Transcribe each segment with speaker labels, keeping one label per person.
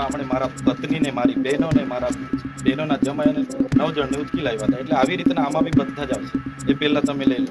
Speaker 1: આપણે મારા પત્નીને મારી બહેનોને મારા બહેનોના જમાઈને નવ જણને ઉચકી લાવ્યા હતા. એટલે આવી રીતના આમાં બી બધા જ આવશે. એ પહેલાં તમે લઈ લો.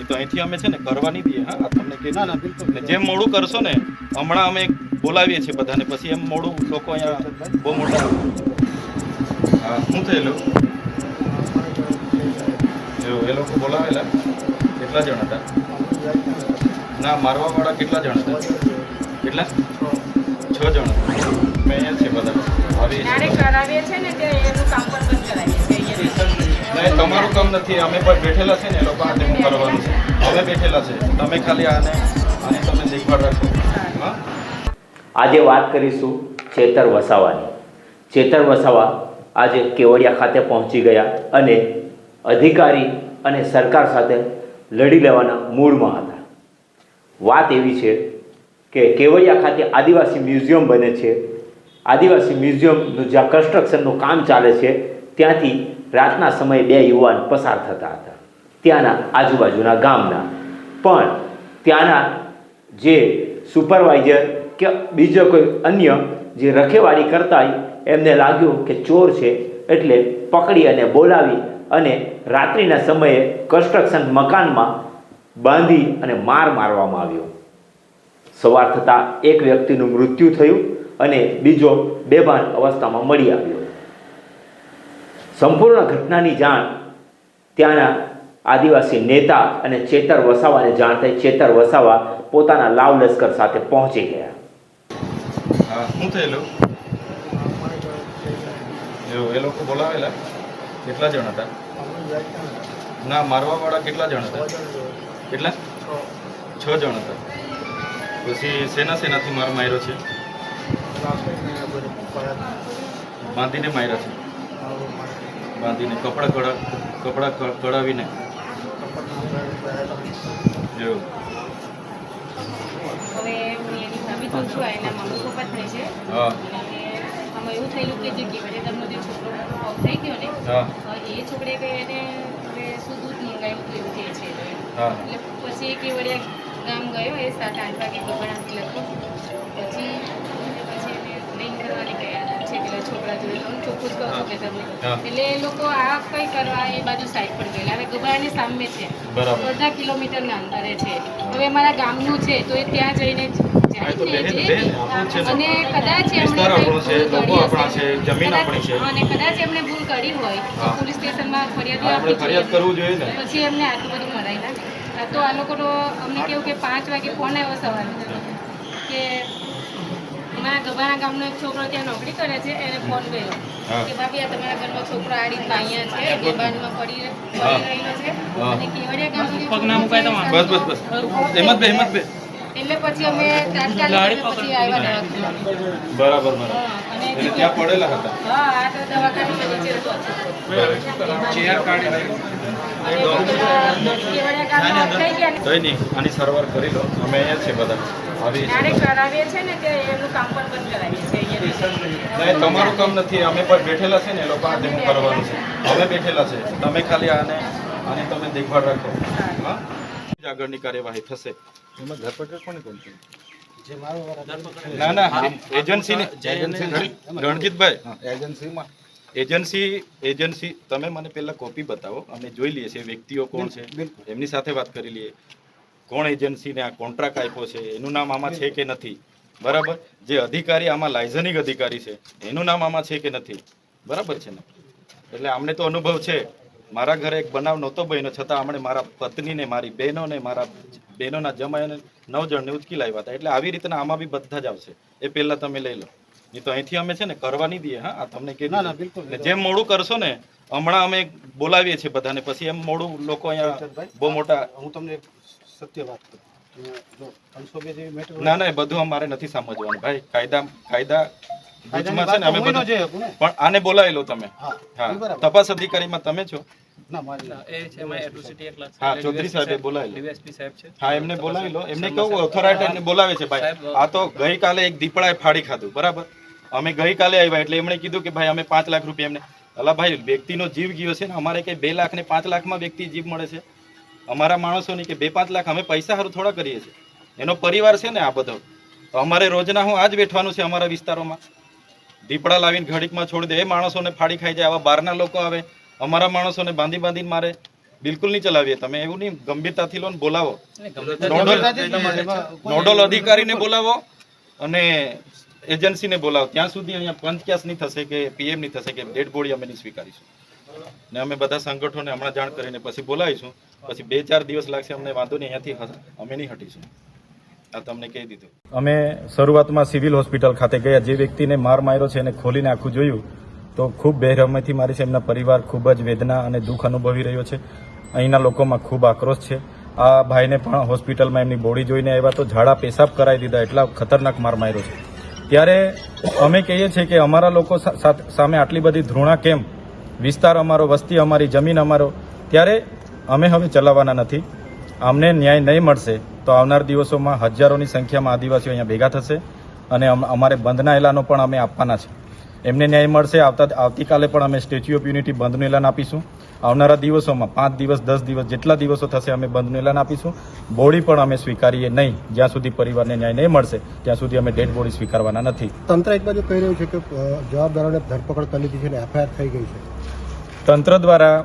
Speaker 1: એ તો અહીંથી અમે છે ને કરવા નહીં દઈએ. હા તમને કે ના ના બિલકુલ. જેમ મોડું કરશો ને હમણાં અમે બોલાવીએ છીએ બધાને. પછી એમ મોડું લોકો અહીંયા બહુ મોટા હા શું થયેલું? જો એ લોકો બોલાવેલા. કેટલા જણ હતા? ના મારવાવાળા કેટલા જણ હતા? કેટલા? છ જણ. મેં અહીંયા છે બધા આવી
Speaker 2: કરાવીએ છે ને તે એનું કામ પણ બંધ કરાવીએ છીએ.
Speaker 1: તમારું કામ નથી. અમે પણ બેઠેલા છે ને લોકો આ તેમ કરવાનું છે. અમે બેઠેલા છે. તમે ખાલી આને આને તમે દેખભાળ રાખો.
Speaker 3: આજે વાત કરીશું ચેતર વસાવાની. ચેતર વસાવા આજે કેવડિયા ખાતે પહોંચી ગયા અને અધિકારી અને સરકાર સાથે લડી લેવાના મૂળમાં હતા. વાત એવી છે કે કેવડિયા ખાતે આદિવાસી મ્યુઝિયમ બને છે. આદિવાસી મ્યુઝિયમનું જ્યાં કન્સ્ટ્રક્શનનું કામ ચાલે છે, ત્યાંથી રાતના સમયે બે યુવાન પસાર થતા હતા. ત્યાંના આજુબાજુના ગામના. પણ ત્યાંના જે સુપરવાઇઝર કે બીજો કોઈ અન્ય જે રખેવાળી કરતા એમને લાગ્યું કે ચોર છે, એટલે પકડી અને બોલાવી અને રાત્રિના સમયે કન્સ્ટ્રક્શન મકાનમાં બાંધી અને માર મારવામાં આવ્યો. સવાર થતાં એક વ્યક્તિનું મૃત્યુ થયું. અને બીજો બેભાન અવસ્થામાં મળી આવ્યો. સંપૂર્ણ ઘટનાની જાણ ત્યાંના આદિવાસી નેતા અને ચેતર વસાવાને જાણ થઈ. ચેતર વસાવા પોતાના લાવ લશ્કર સાથે પહોંચી ગયા.
Speaker 1: હા શું થયેલું? એ લોકો બોલાવેલા? કેટલા જણ હતા? ના મારવાવાળા કેટલા જણ હતા? કેટલા? છ જણ હતા. પછી સેના સેનાથી માર માર્યો છે? બાંધીને માર્યા છે. બાંધીને કપડાં કડા કપડાં કડાવીને એવું.
Speaker 2: હવે હું એની ભાભી તો છું એના મમ્મી પપ્પા થાય છે.
Speaker 1: હા.
Speaker 2: આમાં એવું થયેલું કે જે કેવડિયાનો જે છોકરો થઈ ગયો ને એ છોકરે કે એને હવે શું દૂધ મંગાવ્યું હતું એવું કહે છે. એટલે પછી એ કેવડિયા ગામ ગયો એ સાત આઠ વાગે કપડા આપી લખો હું ચોખ્ખું જ કહું કે તમને એટલે એ લોકો આ કંઈ કરવા એ બાજુ સાઈડ પર ગયેલા. હવે ગબાની સામે છે. અડધા કિલોમીટરના અંતરે છે. હવે મારા ગામનું છે તો એ ત્યાં જઈને. અને કદાચ એમણે ભૂલ કરી હોય તો પોલીસ સ્ટેશનમાં ફરિયાદ
Speaker 1: કરવું જોઈએ
Speaker 2: પછી એમને આટલું બધું મરાય ના આ તો આ લોકોનો અમને કેવું કે પાંચ વાગે ફોન આવ્યો સવારે કે મારા ગભાના ગામનો એક છોકરો ત્યાં નોકરી કરે છે એને ફોન કર્યો કે ભાભી આ તમારા ઘરનો છોકરો આ રીતના અહીંયા છે બેબાનમાં પડી છે. અને કેવડિયા ગામ
Speaker 4: પગ ના મુકાય તમારે.
Speaker 1: બસ બસ બસ. હેમંત ભાઈ હેમંત ભાઈ
Speaker 2: એટલે પછી અમે તાત્કાલિક પછી આવ્યા દવાખાને
Speaker 1: બરાબર બરાબર.
Speaker 2: અને
Speaker 1: એટલે ત્યાં પડેલા હતા.
Speaker 2: હા આ તો દવાખાનામાં નીચે હતો.
Speaker 1: ચેર કાઢીને
Speaker 2: અને કેવડિયા ગામમાં થઈ ગયા ને.
Speaker 1: કઈ નહીં આની સારવાર કરી લો. અમે અહીંયા છે બધા. આવી
Speaker 2: કરાવીએ છે ને તે એનું કામ પણ બંધ કરાવીએ છીએ
Speaker 1: તમારું કામ નથી. અમે પણ બેઠેલા છે ને એ લોકો આ કરવાનું છે. અમે બેઠેલા છે. તમે ખાલી આને આને તમે દેખભાળ રાખો. આગળની કાર્યવાહી થશે.
Speaker 5: એમાં ધરપકડ કોને કોણ છે?
Speaker 1: ના ના એજન્સીની રણજીતભાઈ.
Speaker 5: એજન્સીમાં.
Speaker 1: એજન્સી એજન્સી તમે મને પેલા કોપી બતાવો. અમે જોઈ લઈએ છીએ વ્યક્તિઓ કોણ છે. એમની સાથે વાત કરી લઈએ. કોણ એજન્સીને આ કોન્ટ્રાક્ટ આપ્યો છે એનું નામ આમાં છે કે નથી? બરાબર? જે અધિકારી આમાં લાયઝનિક અધિકારી છે એનું નામ આમાં છે કે નથી? બરાબર છે ને? એટલે અમને તો અનુભવ છે. મારા ઘરે એક બનાવ નહોતો બન્યો છતાં અમને મારા પત્નીને મારી બહેનોને મારા બહેનોના જમાઈને નવ જણને ઉચકી લાવ્યા હતા. એટલે આવી રીતના આમાં બી બધા જ આવશે. એ પહેલાં તમે લઈ લો. નહીં તો અહીંથી અમે છે ને કરવા નહીં દઈએ હા? આ તમને કે
Speaker 5: ના, બિલકુલ.
Speaker 1: જેમ મોડું કરશો ને હમણાં અમે બોલાવીએ છીએ બધાને. પછી એમ મોડું લોકો અહીંયા બહુ મોટા
Speaker 5: હું તમને સત્ય વાત કરું જો ત્રણસો બે જેવી મેટર
Speaker 1: ના ના એ બધું અમારે નથી સમજવાનું ભાઈ કાયદા કાયદા ભુજમાં છે ને અમે બધું. પણ આને બોલાયેલો તમે.
Speaker 5: હા.
Speaker 1: તપાસ અધિકારીમાં તમે છો.
Speaker 5: ના મારી
Speaker 4: એ છે એમાં એટ્રોસિટી એક લાખ
Speaker 1: હા ચૌધરી સાહેબે બોલાવી લો.
Speaker 4: ડીવાયએસપી સાહેબ છે.
Speaker 1: હા એમને બોલાવી લો. એમને કેવું ઓથોરાઇટી બોલાવે છે ભાઈ. આ ગઈકાલે એક દીપડાએ ફાડી ખાધું બરાબર? અમે ગઈકાલે આવ્યા એટલે એમણે કીધું કે ભાઈ અમે પાંચ લાખ રૂપિયા એમને અલા ભાઈ વ્યક્તિનો જીવ ગયો છે ને અમારે કઈ બે લાખ ને પાંચ લાખમાં વ્યક્તિ જીવ મળે છે? અમારા માણસોની કે બે પાંચ લાખ અમે પૈસા સારું થોડા કરીએ છીએ. એનો પરિવાર છે ને આ બધો. તો અમારે રોજના હું આજ બેઠવાનું છે અમારા વિસ્તારોમાં. દીપડા લાવીને ઘડીકમાં છોડી દે. એ માણસોને ફાડી ખાઈ જાય. આવા બહારના લોકો આવે. અમારા માણસોને બાંધી બાંધીને મારે બિલકુલ નહીં ચલાવીએ. તમે એવું નહીં ગંભીરતાથી લો ને બોલાવો
Speaker 5: જ
Speaker 1: નોડલ અધિકારીને બોલાવો અને એજન્સીને બોલાવો. ત્યાં સુધી અહીંયા પંચક્યાસ નહીં થશે કે પીએમ નહીં થશે કે ડેડ બોડી અમે નહીં સ્વીકારીશું. ને અમે બધા સંગઠનોને હમણાં જાણ કરીને પછી બોલાવીશું. પછી બે, ચાર દિવસ લાગશે અમને વાંધો નહીં, અહીંયાથી અમે નહીં હટીશું. આ તમને કહી દીધું. અમે શરૂઆતમાં સિવિલ હોસ્પિટલ ખાતે ગયા. જે વ્યક્તિને માર માર્યો છે એને ખોલીને આખું જોયું, તો ખૂબ બેરહમતી મારી છે. એમના પરિવાર ખૂબ જ વેદના અને દુઃખ અનુભવી રહ્યો છે. અહીંના લોકોમાં ખૂબ આક્રોશ છે. આ ભાઈને પણ હોસ્પિટલમાં એમની બોડી જોઈને આવ્યા તો ઝાડા પેશાબ કરાવી દીધા એટલા ખતરનાક માર માર્યો છે. ત્યારે અમે કહીએ છીએ કે અમારા લોકો સામે આટલી બધી ધૃણા કેમ? વિસ્તાર અમારો, વસ્તી અમારી, જમીન અમારો. ત્યારે અમે હવે ચલાવવાના નથી. અમને ન્યાય નહીં મળશે તો આવનાર દિવસોમાં હજારોની સંખ્યામાં આદિવાસીઓ અહીંયા ભેગા થશે અને અમ- અમારે બંધના એલાનો પણ અમે આપવાના છે. એમને ન્યાય મળશે આવતા આવતીકાલે પણ અમે સ્ટેચ્યુ ઓફ યુનિટી બંધનું એલાન આપીશું. આવનારા દિવસોમાં પાંચ દિવસ દસ દિવસ જેટલા દિવસો થશે અમે બંધનું એલાન આપીશું. બોડી પણ અમે સ્વીકારીએ નહીં. જ્યાં સુધી પરિવારને ન્યાય નહીં મળશે ત્યાં સુધી અમે ડેડ બોડી સ્વીકારવાના નથી.
Speaker 6: તંત્ર એક બાજુ કહી રહ્યું છે કે જવાબદારોને ધરપકડ કરી લીધી છે અને એફઆઈઆર થઈ ગઈ છે.
Speaker 1: તંત્ર દ્વારા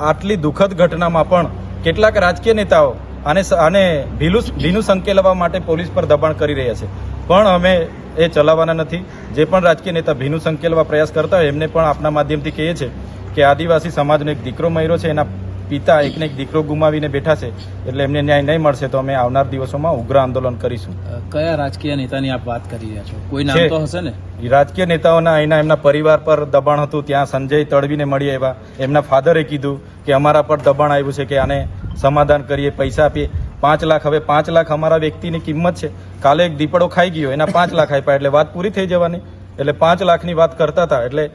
Speaker 1: આટલી દુઃખદ ઘટનામાં પણ કેટલાક રાજકીય નેતાઓ આને આને ભીલું ભીનું સંકેલવા માટે પોલીસ પર દબાણ કરી રહ્યા છે. પણ અમે એ ચલાવવાના નથી. જે પણ રાજકીય નેતા ભીનું સંકેલવા પ્રયાસ કરતા હોય, એમને પણ આપના માધ્યમથી કહીએ છીએ કે આદિવાસી સમાજનો એક દીકરો મહિરો છે, એના પિતા એકને એક દીકરો ગુમાવીને બેઠા છે એટલે એમને ન્યાય નહીં મળશે તો અમે આવનાર દિવસોમાં ઉગ્ર આંદોલન કરીશું.
Speaker 4: કયા રાજકીય નેતાની આપ વાત કરી રહ્યા છો? કોઈ નામ તો હશે ને?
Speaker 1: રાજકીય નેતાઓના અહીંના એમના પરિવાર પર દબાણ હતું ત્યાં સંજય તડવીને મળી આવ્યા. એમના ફાધરે કીધું કે અમારા પર દબાણ આવ્યું છે કે આને સમાધાન કરીએ પૈસા આપીએ. પાંચ લાખ હવે પાંચ લાખ અમારા વ્યક્તિની કિંમત છે. કાલે એક દીપડો ખાઈ ગયો એના પાંચ લાખ આપ્યા એટલે વાત પૂરી થઈ જવાની. એટલે પાંચ લાખની વાત કરતા હતા એટલે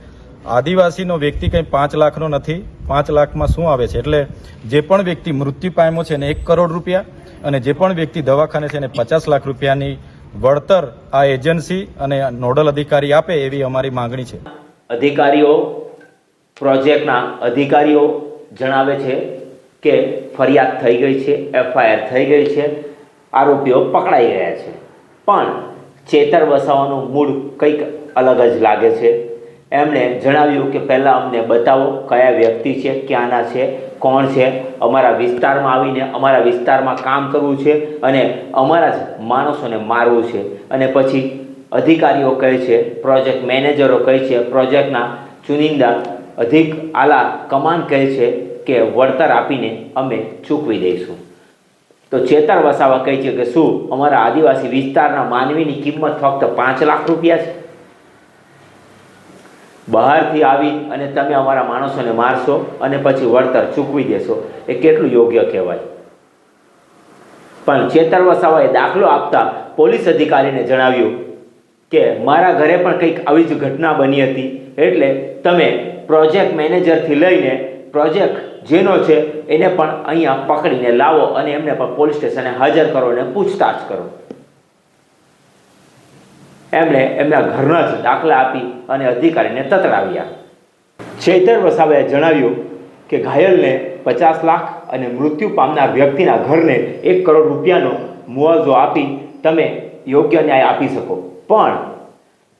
Speaker 1: આદિવાસીનો વ્યક્તિ કંઈ પાંચ લાખનો નથી, પાંચ લાખમાં શું આવે છે? એટલે જે પણ વ્યક્તિ મૃત્યુ પામ્યો છે એને એક કરોડ રૂપિયા અને જે પણ વ્યક્તિ દવાખાને છે એને પચાસ લાખ રૂપિયાની વળતર આ એજન્સી અને નોડલ અધિકારી આપે એવી અમારી માંગણી છે.
Speaker 3: અધિકારીઓ, પ્રોજેક્ટના અધિકારીઓ જણાવે છે કે ફરિયાદ થઈ ગઈ છે, એફઆઈઆર થઈ ગઈ છે, આરોપીઓ પકડાઈ ગયા છે. પણ ચેતર વસાવાનું મૂળ કંઈક અલગ જ લાગે છે. એમણે જણાવ્યું કે પહેલાં અમને બતાવો કયા વ્યક્તિ છે, ક્યાંના છે, કોણ છે, અમારા વિસ્તારમાં આવીને અમારા વિસ્તારમાં કામ કરવું છે અને અમારા જ માણસોને મારવું છે. અને પછી અધિકારીઓ કહે છે, પ્રોજેક્ટ મેનેજરો કહે છે, પ્રોજેક્ટના ચુનિંદા અધિક આલા કમાન કહે છે કે વળતર આપીને અમે ચૂકવી દઈશું. તો ચેતર વસાવા કહે છે કે શું અમારા આદિવાસી વિસ્તારના માનવીની કિંમત ફક્ત પાંચ લાખ રૂપિયા છે? બહારથી આવી અને તમે અમારા માણસોને મારશો અને પછી વળતર ચૂકવી દેશો. એ કેટલું યોગ્ય કહેવાય? પણ ચેતર વસાવાએ દાખલો આપતા પોલીસ અધિકારીને જણાવ્યું કે, મારા ઘરે પણ કંઈક આવી જ ઘટના બની હતી. એટલે તમે પ્રોજેક્ટ મેનેજરથી લઈને પ્રોજેક્ટ જેનો છે એને પણ અહીંયા પકડીને લાવો અને એમને પણ પોલીસ સ્ટેશને હાજર કરો અને પૂછતાછ કરો. એમણે એમના ઘરના જ દાખલા આપી અને અધિકારીને તતડાવ્યા. ચૈતર વસાવાએ જણાવ્યું કે ઘાયલને પચાસ લાખ અને મૃત્યુ પામનાર વ્યક્તિના ઘરને એક કરોડ રૂપિયાનો મુઆવજો આપી તમે યોગ્ય ન્યાય આપી શકો. પણ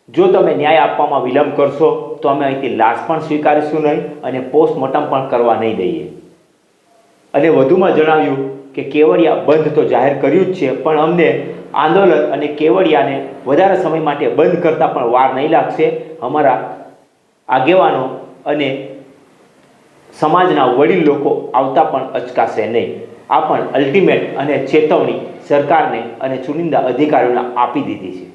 Speaker 3: જો તમે ન્યાય આપવામાં વિલંબ કરશો, તો અમે અહીંથી લાશ પણ સ્વીકારીશું નહીં અને પોસ્ટમોર્ટમ પણ કરવા નહીં દઈએ. અને વધુમાં જણાવ્યું કે કેવડિયા બંધ તો જાહેર કર્યું જ છે, પણ અમને આંદોલન અને કેવડિયાને વધારે સમય માટે બંધ કરતાં પણ વાર નહીં લાગશે. અમારા આગેવાનો અને સમાજના વડીલ લોકો આવતા પણ અચકાશે નહીં. આ પણ અલ્ટિમેટ અને ચેતવણી સરકારને અને ચુનિંદા અધિકારીઓને આપી દીધી છે.